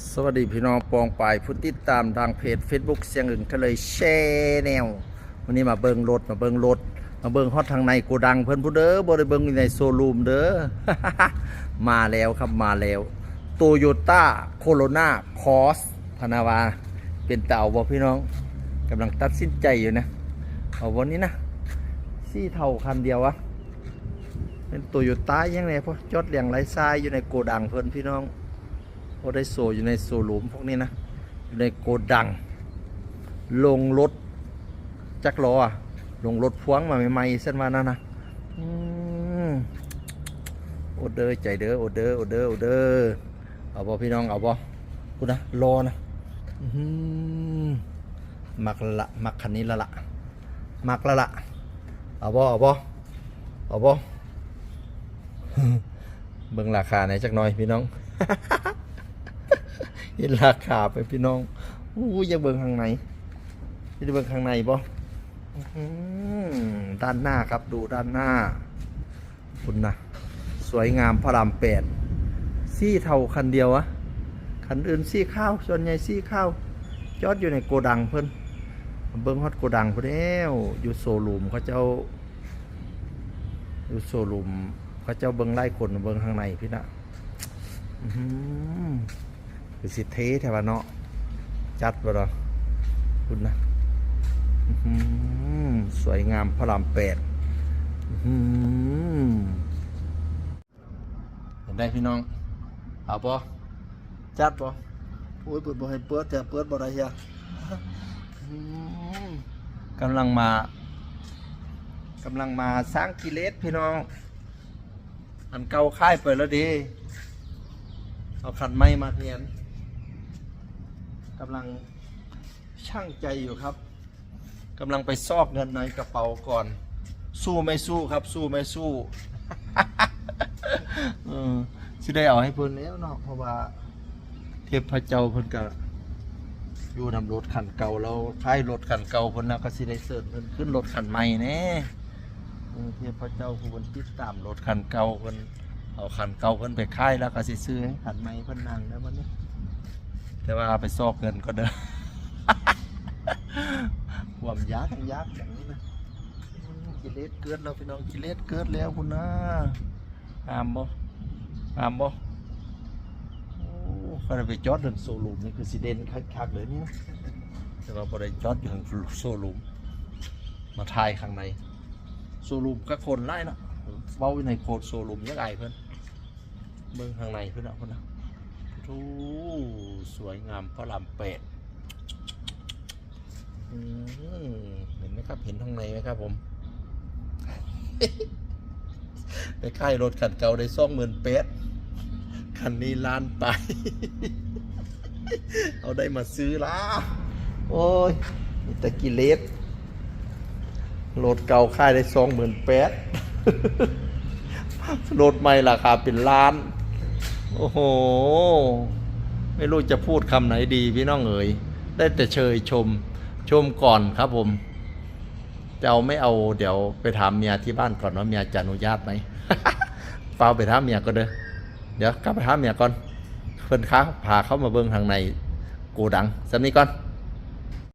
สวัสดีพี่น้องปองปายผู้ติดตามทางเพจ Facebook เสียงอื่นก็เลยแชแนววันนี้มาเบิงรถมาเบิงรถมาเบิงฮอตทางในโกดังเพิ่นผู้เด้อบ่ได้เบิงอยู่ในโซลูมเด้อ มาแล้วครับมาแล้วโตโยต้าโคโรนาคอสพนาวา เป็นเต่าบ่พี่น้องกำลังตัดสินใจอยู่นะเอาวันนี้นะซี่เท่าคันเดียววะเป็นโตโยต้ายังไงพอจอดเรียงไรทรายอยู่ในโกดังเพิ่นพี่น้อง โอได้โซอยู่ในโซลูมพวกนี้นะอยู่ในโกดัง ลงรถจักรล้อลงรถพ่วงมาใหม่ๆเส้นมานั่นนะอืมโอเดอร์ใจเด้อโอเดอร์โอเดอร์โอเดอร์เอาบ่พี่น้องเอาบ่กูนะรอนะหมักละมักคันนี้ละละมักละละเอาบ่เอาบ่เอาบ่เบิ่งราคาไหนจักหน่อยพี่น้อง เห็นราคาไปพี่น้องอู้ยอยากเบิ่งข้างในจะเบิ่งข้างในบ่อื้อหือด้านหน้าครับดูด้านหน้า คุณนะสวยงามพระรามแปดซี่เท่าคันเดียวอะคันอื่นซี่ข้าวส่วนใหญ่ซี่ข้าวจอดอยู่ในโกดังเพิ่นเบิ่งฮอดโกดังเพิ่นแล้วอยู่โซลูมเขาเจ้าอยู่โซลูมเขาเจ้าเบิ่งไล่คนเบิ่งข้างในพี่นะอื้อหือ คือสิเทแถวเนาะจัดบ่เนาะคุณนะสวยงามพระรามแปดเห็นได้พี่น้อง เอาปะจัดปะโอ้ยเปิดบ่ให้เปิดแต่เปิดบ่ได้เฮียอื้อหือกำลังมากำลังมาสร้างกิเลสพี่น้อง อันเก่าค่ายไปแล้วดี เอาขันไม้มาเทียน กำลังช่างใจอยู่ครับกำลังไปซอกเงินในกระเป๋าก่อน สู้ไม่สู้ครับ สู้ไม่สู้เออสิได้เอาให้เพิ่นแล้วเนาะเพราะว่า เทพพระเจ้าเพิ่นก็อยู่นำรถคันเก่าแล้วท้ายรถคันเก่าเพิ่นน่ะก็สิได้เสิร์ชเพิ่นขึ้นรถคันใหม่แน่เออเทพพระเจ้าผู้เพิ่นติดตามรถคันเก่าเพิ่นเอาขันเก่าเพิ่นไปค่ายแล้วก็สิซื้อให้ขันใหม่เพิ่นนั่งแล้วมันนี่ แต่ว่าเอาไปซอกเงินก็เด้อหวมยากทั้งยากอย่างนี้นะอืมกิเลสเกิดแล้วพี่น้องกิเลสเกิดแล้วคุณนะอามบ่อามบ่โอ้เขาได้ไปจอดเดินโซลูมนี่คือสิเด่นคักๆเลยนี่นะแต่ว่าบ่ได้จอดอยู่ทางโซลูมมาถ่ายข้างในโซลูมก็คนไล่เนาะเว้าอยู่ในโคดโซลูมยังไงเพิ่นเบิ่งข้างในเพิ่นเอาเพิ่นนะ โอ้สวยงามพระรามแปดเห็นไหมครับ เห็นข้างในไหมครับผม ไปค่ายรถคันเก่าได้สองหมื่นแปดคันนี้ล้านไป เอาได้มาซื้อละโอ้ยมีแต่กิเลสรถเก่าค่ายได้สองหมื่นแปดรถใหม่ราคาเป็นล้าน โอ้โห ไม่รู้จะพูดคำไหนดีพี่น้องเอ๋ย ได้แต่เชยชม ชมก่อนครับผม จะเอาไม่เอาเดี๋ยวไปถามเมียที่บ้านก่อนว่าเมียจะอนุญาตไหมเฝ้าไปถามเมียก็เด้อ เดี๋ยวกลับไปถามเมียก่อน เพิ่นค้าพาเขามาเบิ้งทางในโกดังสำนี้ก่อน